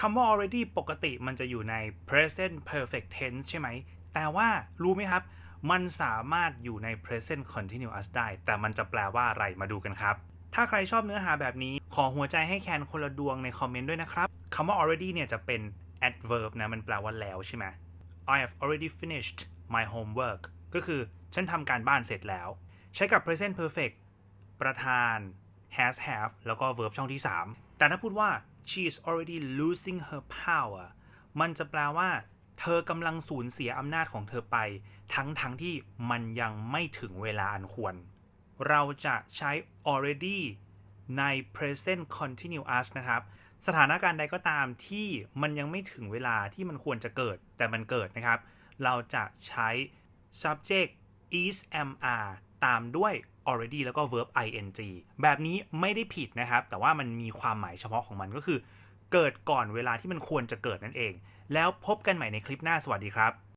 คำว่า already ปกติมันจะอยู่ใน present perfect tense ใช่ไหม แต่ว่ารู้ไหมครับ มันสามารถอยู่ใน present continuous ได้ แต่มันจะแปลว่าอะไรมาดูกันครับ ถ้าใครชอบเนื้อหาแบบนี้ ขอหัวใจให้แคนคนละดวงในคอมเมนต์ด้วยนะครับคำว่า already เนี่ยจะเป็น adverb นะ มันแปลว่าแล้วใช่ไหม I have already finished my homework ก็คือฉันทำการบ้านเสร็จแล้ว ใช้กับ present perfect ประธาน has have แล้วก็ verb ช่องที่ 3 แต่ถ้าพูดว่า she is already losing her power มันจะแปลว่า เธอกำลังสูญเสียอำนาจของเธอไป ทั้งทั้งที่มันยังไม่ถึงเวลาอันควร เราจะใช้ already ใน present continuous นะครับ สถานการณ์ใดก็ตามที่มันยังไม่ถึงเวลาที่มันควรจะเกิด แต่มันเกิดนะครับ เราจะใช้ subject is mr ตามด้วย already แล้วก็ verb ing แบบนี้ไม่ได้ผิดนะครับ แต่ว่ามันมีความหมายเฉพาะของมันก็คือ เกิดก่อนเวลาที่มันควรจะเกิดนั่นเอง แล้วพบกันใหม่ในคลิปหน้าสวัสดีครับ